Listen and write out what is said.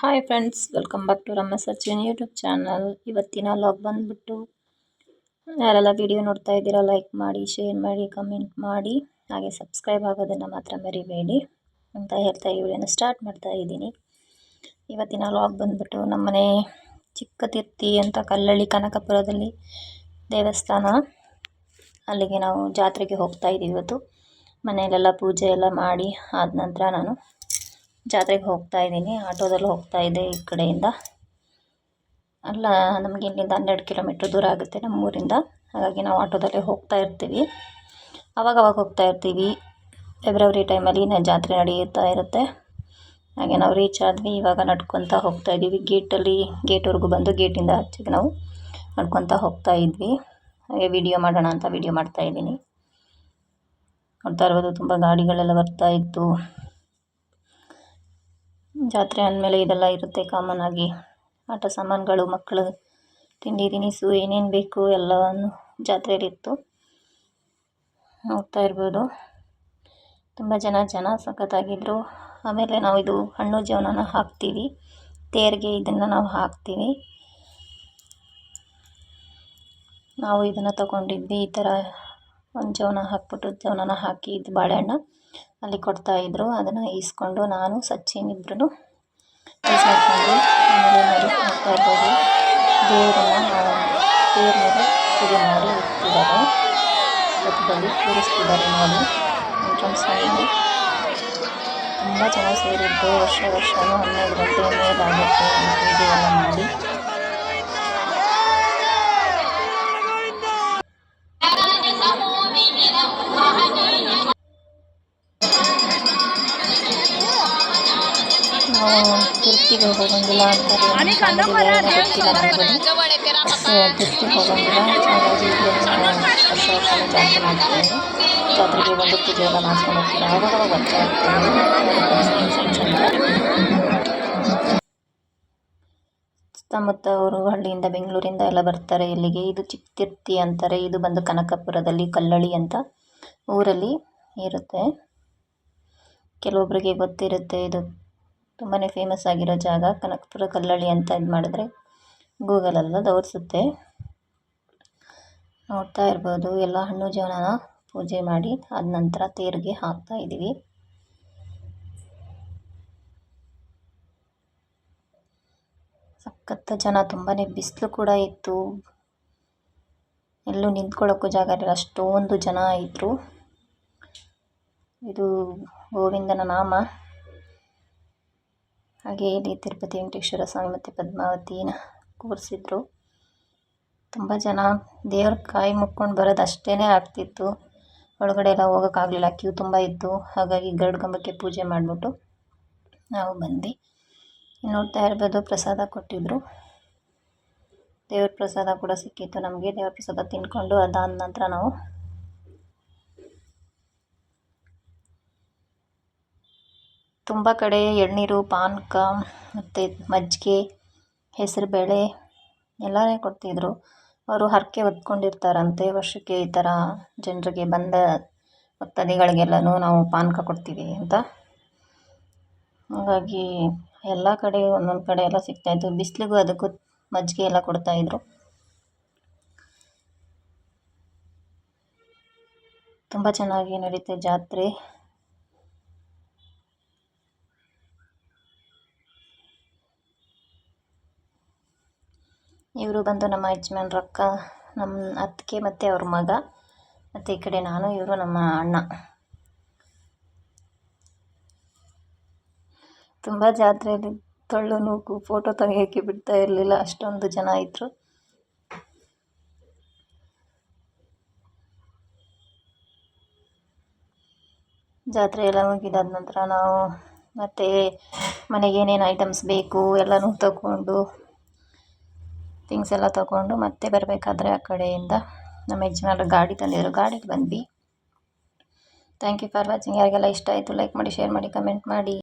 Hi friends welcome back to Ramma Sachin YouTube channel ಇವತ್ತಿನ log ಬಂದುಬಿಟ್ಟು ಯಾರೆಲ್ಲ video ನೋಡ್ತಾ ಇದ್ದೀರಾ ಲೈಕ್ ಮಾಡಿ ಶೇರ್ ಮಾಡಿ ಕಮೆಂಟ್ ಮಾಡಿ, ಹಾಗೆ ಸಬ್ಸ್ಕ್ರೈಬ್ ಆಗೋದನ್ನು ಮಾತ್ರ ಮರಿಬೇಡಿ ಅಂತ ಹೇಳ್ತಾ ಈ ವಿಡಿಯೋನ ಸ್ಟಾರ್ಟ್ ಮಾಡ್ತಾ ಇದ್ದೀನಿ. ಇವತ್ತಿನ ಲಾಗ್ ಬಂದುಬಿಟ್ಟು ನಮ್ಮನೆ ಚಿಕ್ಕತಿರ್ತಿ ಅಂತ ಕಲ್ಲಳ್ಳಿ ಕನಕಪುರದಲ್ಲಿ ದೇವಸ್ಥಾನ. ಅಲ್ಲಿಗೆ ನಾವು ಜಾತ್ರೆಗೆ ಹೋಗ್ತಾ ಇದ್ದೀವಿ ಇವತ್ತು. ಮನೆಯಲ್ಲೆಲ್ಲ ಪೂಜೆ ಎಲ್ಲ ಮಾಡಿ ಆದ ನಂತರ ನಾನು ಜಾತ್ರೆಗೆ ಹೋಗ್ತಾ ಇದ್ದೀನಿ. ಆಟೋದಲ್ಲಿ ಹೋಗ್ತಾ ಇದ್ದೆ ಈ ಕಡೆಯಿಂದ. ಅಲ್ಲ, ನಮಗೆ ಇಲ್ಲಿಂದ ಹನ್ನೆರಡು ಕಿಲೋಮೀಟ್ರ್ ದೂರ ಆಗುತ್ತೆ ನಮ್ಮೂರಿಂದ. ಹಾಗಾಗಿ ನಾವು ಆಟೋದಲ್ಲೇ ಹೋಗ್ತಾ ಇರ್ತೀವಿ. ಅವಾಗವಾಗ ಹೋಗ್ತಾ ಇರ್ತೀವಿ. ಫೆಬ್ರವರಿ ಟೈಮಲ್ಲಿ ಜಾತ್ರೆ ನಡೆಯುತ್ತಾ ಇರುತ್ತೆ. ಹಾಗೆ ನಾವು ರೀಚ್ ಆದ್ವಿ. ಇವಾಗ ನಡ್ಕೊತ ಹೋಗ್ತಾ ಇದ್ದೀವಿ. ಗೇಟಲ್ಲಿ ಗೇಟ್ವರೆಗೂ ಬಂದು ಗೇಟಿಂದ ಆಚೆಗೆ ನಾವು ನಡ್ಕೊತ ಹೋಗ್ತಾ ಇದ್ವಿ. ಹಾಗೆ ವಿಡಿಯೋ ಮಾಡೋಣ ಅಂತ ವಿಡಿಯೋ ಮಾಡ್ತಾ ಇದ್ದೀನಿ. ನೋಡ್ತಾ ಇರ್ಬೋದು, ತುಂಬ ಗಾಡಿಗಳೆಲ್ಲ ಬರ್ತಾ ಇತ್ತು. ಜಾತ್ರೆ ಅಂದಮೇಲೆ ಇದೆಲ್ಲ ಇರುತ್ತೆ ಕಾಮನ್ ಆಗಿ. ಆಟ ಸಾಮಾನುಗಳು ಮಕ್ಕಳು ತಿಂಡಿ ತಿನಿಸು, ಏನೇನು ಬೇಕು ಎಲ್ಲವನ್ನು ಜಾತ್ರೆಯಲ್ಲಿತ್ತು ನೋಡ್ತಾ ಇರ್ಬೋದು. ತುಂಬ ಜನ ಜನ ಸಖತ್ತಾಗಿದ್ದರು ಆಮೇಲೆ ನಾವು ಇದು ಹಣ್ಣು ಜೀವನನ ಹಾಕ್ತೀವಿ. ತೇರಿಗೆ ಇದನ್ನು ನಾವು ಹಾಕ್ತೀವಿ. ನಾವು ಇದನ್ನು ತಗೊಂಡಿದ್ವಿ, ಈ ಥರ ಒಂದು ಜವನ ಹಾಕ್ಬಿಟ್ಟು ಜವನನ ಹಾಕಿ ಇದು ಬಾಳೆಹಣ್ಣು ಅಲ್ಲಿ ಕೊಡ್ತಾಯಿದ್ರು ಅದನ್ನು ಈಸ್ಕೊಂಡು ನಾನು ಸಚಿನ್ ಇಬ್ಬರೂ ಯೂಸ್ ಮಾಡ್ಕೊಂಡು ನೋಡಿ ನೋಡ್ತಾ ಇರ್ಬೋದು ದೇವರನ್ನು ದೇವ್ರ ಮೇಲೆ ಪೂಜೆ ಮಾಡಿ ಇಟ್ಟಿದ್ದಾರೆ. ರಥದಲ್ಲಿ ಕೂರಿಸ್ತಿದ್ದಾರೆ ನೋಡಿ. ಎಂಟ್ರೆನ್ಸ್ ಮಾಡಿ ತುಂಬ ಜನ ಸೇರಿದ್ದು ವರ್ಷ ವರ್ಷವೂ ಹನ್ನೆರಡು ಗಂಟೆ ಮೇಲಾಗುತ್ತೆ ತಿರುಪ್ತಿಗೆ ಹೋಗೋಂಗಿಲ್ಲ ಅಂತಾರೆ ಗೊತ್ತಿಲ್ಲ ನನಗೆ ಹೋಗೋಂಗಿಲ್ಲ ಹಾಗಾಗಿ ವರ್ಷ ಜಾತ್ರೆ ಮಾಡ್ತೀವಿ ಜಾತ್ರೆಗೆ ಬಂದು ಪೂಜೆ ಎಲ್ಲ ಮಾಡ್ಕೊಂಡು ಹೋಗ್ತೀವಿ ಆವಾಗ ಬರ್ತಾ ಇರ್ತೀವಿ ಸುತ್ತಮುತ್ತ ಅವರು ಹಳ್ಳಿಯಿಂದ ಬೆಂಗಳೂರಿಂದ ಎಲ್ಲ ಬರ್ತಾರೆ ಇಲ್ಲಿಗೆ. ಇದು ಚಿಕ್ಕತಿರ್ತಿ ಅಂತಾರೆ. ಇದು ಬಂದು ಕನಕಪುರದಲ್ಲಿ ಕಲ್ಲಳ್ಳಿ ಅಂತ ಊರಲ್ಲಿ ಇರುತ್ತೆ. ಕೆಲವೊಬ್ಬರಿಗೆ ಗೊತ್ತಿರುತ್ತೆ ಇದು. ತುಂಬಾ ಫೇಮಸ್ ಆಗಿರೋ ಜಾಗ ಕನಕಪುರ ಕಲ್ಲಳ್ಳಿ ಅಂತ ಇದು ಮಾಡಿದ್ರೆ ಗೂಗಲಲ್ಲ ತೋರಿಸುತ್ತೆ. ನೋಡ್ತಾ ಇರ್ಬೋದು, ಎಲ್ಲ ಹಣ್ಣು ಜೀವನ ಪೂಜೆ ಮಾಡಿ ಆದ ನಂತರ ತೇರಿಗೆ ಹಾಕ್ತಾ ಇದ್ದೀವಿ ಸಖತ್ತ ಜನ ತುಂಬಾ ಬಿಸಿಲು ಕೂಡ ಇತ್ತು. ಎಲ್ಲೂ ನಿಂತ್ಕೊಳ್ಳೋಕ್ಕೂ ಜಾಗ ಇರಲಿಲ್ಲ, ಅಷ್ಟೊಂದು ಜನ ಇದ್ದರು ಇದು ಗೋವಿಂದನ ನಾಮ. ಹಾಗೆ ಇಲ್ಲಿ ತಿರುಪತಿ ವೆಂಕಟೇಶ್ವರ ಸ್ವಾಮಿ ಮತ್ತು ಪದ್ಮಾವತಿನ ಕೂರಿಸಿದ್ರು. ತುಂಬ ಜನ ದೇವ್ರ ಕಾಯಿ ಮುಕ್ಕೊಂಡು ಬರೋದು ಅಷ್ಟೇ ಆಗ್ತಿತ್ತು. ಒಳಗಡೆ ಎಲ್ಲ ಹೋಗೋಕ್ಕಾಗಲಿಲ್ಲ, ಕ್ಯೂ ತುಂಬ ಇತ್ತು. ಹಾಗಾಗಿ ಗರುಡ ಪೂಜೆ ಮಾಡಿಬಿಟ್ಟು ನಾವು ಬಂದ್ವಿ. ನೋಡ್ತಾ ಇರ್ಬೋದು, ಪ್ರಸಾದ ಕೊಟ್ಟಿದ್ದರು ದೇವ್ರ ಪ್ರಸಾದ ಕೂಡ ಸಿಕ್ಕಿತ್ತು ನಮಗೆ. ದೇವ್ರ ಪ್ರಸಾದ ತಿನ್ಕೊಂಡು ಅದಾದ ನಂತರ ನಾವು ತುಂಬ ಕಡೆ ಎಳನೀರು, ಪಾನಕ ಮತ್ತು ಮಜ್ಜಿಗೆ ಹೆಸರುಬೇಳೆ ಎಲ್ಲನೇ ಕೊಡ್ತಿದ್ದರು ಅವರು ಹರಕೆ ಹೊತ್ಕೊಂಡಿರ್ತಾರಂತೆ. ವರ್ಷಕ್ಕೆ ಈ ಥರ ಜನರಿಗೆ ಬಂದ ಭಕ್ತಾದಿಗಳಿಗೆಲ್ಲನೂ ನಾವು ಪಾನಕ ಕೊಡ್ತೀವಿ ಅಂತ. ಹಾಗಾಗಿ ಎಲ್ಲ ಕಡೆ ಒಂದೊಂದು ಕಡೆ ಎಲ್ಲ ಸಿಗ್ತಾಯಿತ್ತು. ಬಿಸಿಲಿಗೂ ಅದಕ್ಕೂ ಮಜ್ಜಿಗೆ ಎಲ್ಲ ಕೊಡ್ತಾಯಿದ್ರು. ತುಂಬ ಚೆನ್ನಾಗಿ ನಡೀತೆ ಜಾತ್ರೆ. ಇವರು ಬಂದು ನಮ್ಮ ಯಜಮಾನ್ ಅಕ್ಕ ನಮ್ಮ ಅತ್ತಿಗೆ ಮತ್ತು ಅವ್ರ ಮಗ, ಮತ್ತು ಈ ಕಡೆ ನಾನು, ಇವರು ನಮ್ಮ ಅಣ್ಣ. ತುಂಬ ಜಾತ್ರೆಯಲ್ಲಿ ತೊಳ್ಳು, ನೂಕು ಫೋಟೋ ತೆಗಿಯೋಕ್ಕೆ ಬಿಡ್ತಾ ಇರಲಿಲ್ಲ, ಅಷ್ಟೊಂದು ಜನ ಇದ್ದರು ಜಾತ್ರೆ ಎಲ್ಲ ಮುಗಿದಾದ ನಂತರ ನಾವು ಮತ್ತು ಮನೆಗೆ ಏನೇನು ಐಟಮ್ಸ್ ಬೇಕು ಎಲ್ಲನೂ ತಗೊಂಡು ಥಿಂಗ್ಸ್ ಎಲ್ಲ ತೊಗೊಂಡು ಮತ್ತೆ ಬರಬೇಕಾದ್ರೆ ಆ ಕಡೆಯಿಂದ ನಮ್ಮ ಯಜಮಾನ್ರು ಗಾಡಿ ತಂದಿದ್ರು. ಗಾಡಿಗೆ ಬಂದ್ವಿ. ಥ್ಯಾಂಕ್ ಯು ಫಾರ್ ವಾಚಿಂಗ್ ಯಾರಿಗೆಲ್ಲ ಇಷ್ಟ ಆಯಿತು ಲೈಕ್ ಮಾಡಿ ಶೇರ್ ಮಾಡಿ ಕಮೆಂಟ್ ಮಾಡಿ.